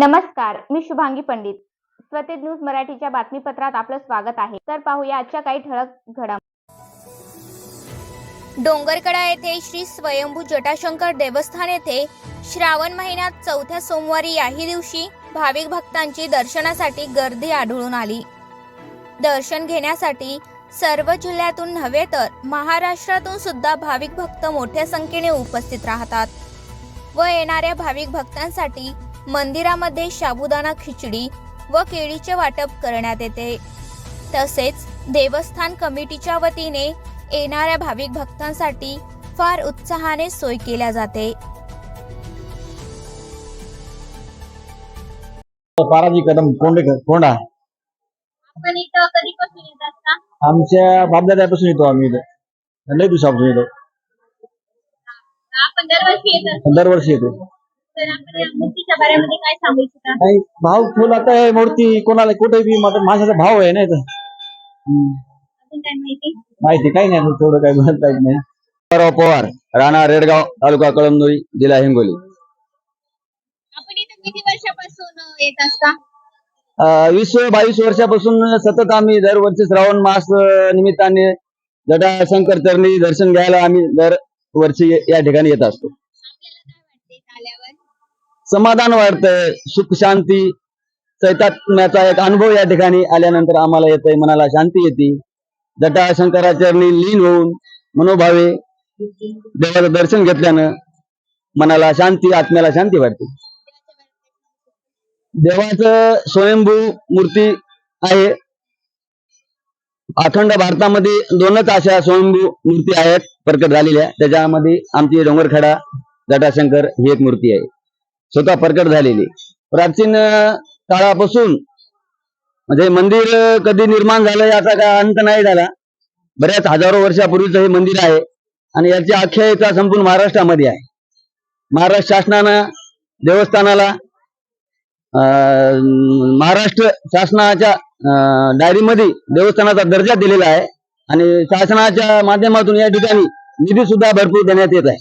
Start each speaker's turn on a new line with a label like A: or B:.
A: नमस्कार मी शुभांगी पंडित. स्वतेज न्यूज मराठीच्या बातमीपत्रात आपलं स्वागत आहे. तर पाहूया आजच्या काही ठळक घडम
B: डोंगरकडा येथे श्री स्वयंभू जटाशंकर देवस्थान येथे श्रावण महिन्यात चौथ्या सोमवारी याही दिवशी भाविक भक्तांची दर्शनासाठी गर्दी आढळून आली. दर्शन घेण्यासाठी सर्व जिल्ह्यातून नव्हे तर महाराष्ट्रातून सुद्धा भाविक भक्त मोठ्या संख्येने उपस्थित राहतात व येणाऱ्या भाविक भक्तांसाठी मंदिरामध्ये साबुदाणा खिचडी व केळीचे वाटप करण्यात येते. तसेच देवस्थान कमिटीच्या वतीने येणाऱ्या भाविक भक्तांसाठी फार उत्साहाने सोय केल्या जाते.
C: पाराजी कदम कोंडे कोंडा.
B: आपण इथं कधीपासून येत असता
C: आमच्या बापदाद्यापासून येतो आम्ही इथं. लय दिवसापासून येतो.
B: आपण दरवर्षी येत असतो.
C: दरवर्षी येतो.
B: तर
C: नाही भाव ठेवला आता हे मूर्ती कोणाला कुठे बी माझा भाव आहे ना इथं. हम्म.
B: अजून काय माहिती?
C: माहिती काही नाही थोडं काही बोलता येत नाही. पवार पवार. राणा रेडगाव तालुका कळमनुरी जिल्हा हिंगोली.
B: आपण इथं किती वर्षापासून अं, येत असता?
C: अं, वीस बावीस वर्षापासून सतत आम्ही दरवर्षी श्रावण मास अं, निमित्ताने जटाशंकर चरणी दर्शन घ्यायला आम्ही दरवर्षी या ठिकाणी येत असतो. समाधान वाटतंय सुख शांती. चैतात्म्याचा एक अनुभव या ठिकाणी आल्यानंतर आम्हाला येतोय मनाला शांती येते. जटा शंकराचरणी लीन होऊन मनोभावे देवाचं दर्शन घेतल्यानं मनाला शांती आत्म्याला शांती वाटते देवाचं स्वयंभू मूर्ती आहे. अखंड भारतामध्ये दोनच अशा स्वयंभू मूर्ती आहेत प्रकट झालेल्या. त्याच्यामध्ये आमची डोंगरखेडा जटाशंकर ही एक मूर्ती आहे. स्वतः प्रकट झालेली. प्राचीन काळापासून म्हणजे मंदिर कधी निर्माण झालं याचा काय अंत नाही झाला. बऱ्याच हजारो वर्षापूर्वीचं हे मंदिर आहे आणि याची आख्यायिका संपूर्ण महाराष्ट्रामध्ये आहे. महाराष्ट्र शासनानं देवस्थानाला अं, महाराष्ट्र शासनाच्या अं, डायरीमध्ये देवस्थानाचा दर्जा दिलेला आहे आणि शासनाच्या माध्यमातून या ठिकाणी निधी सुद्धा भरपूर देण्यात येत आहे.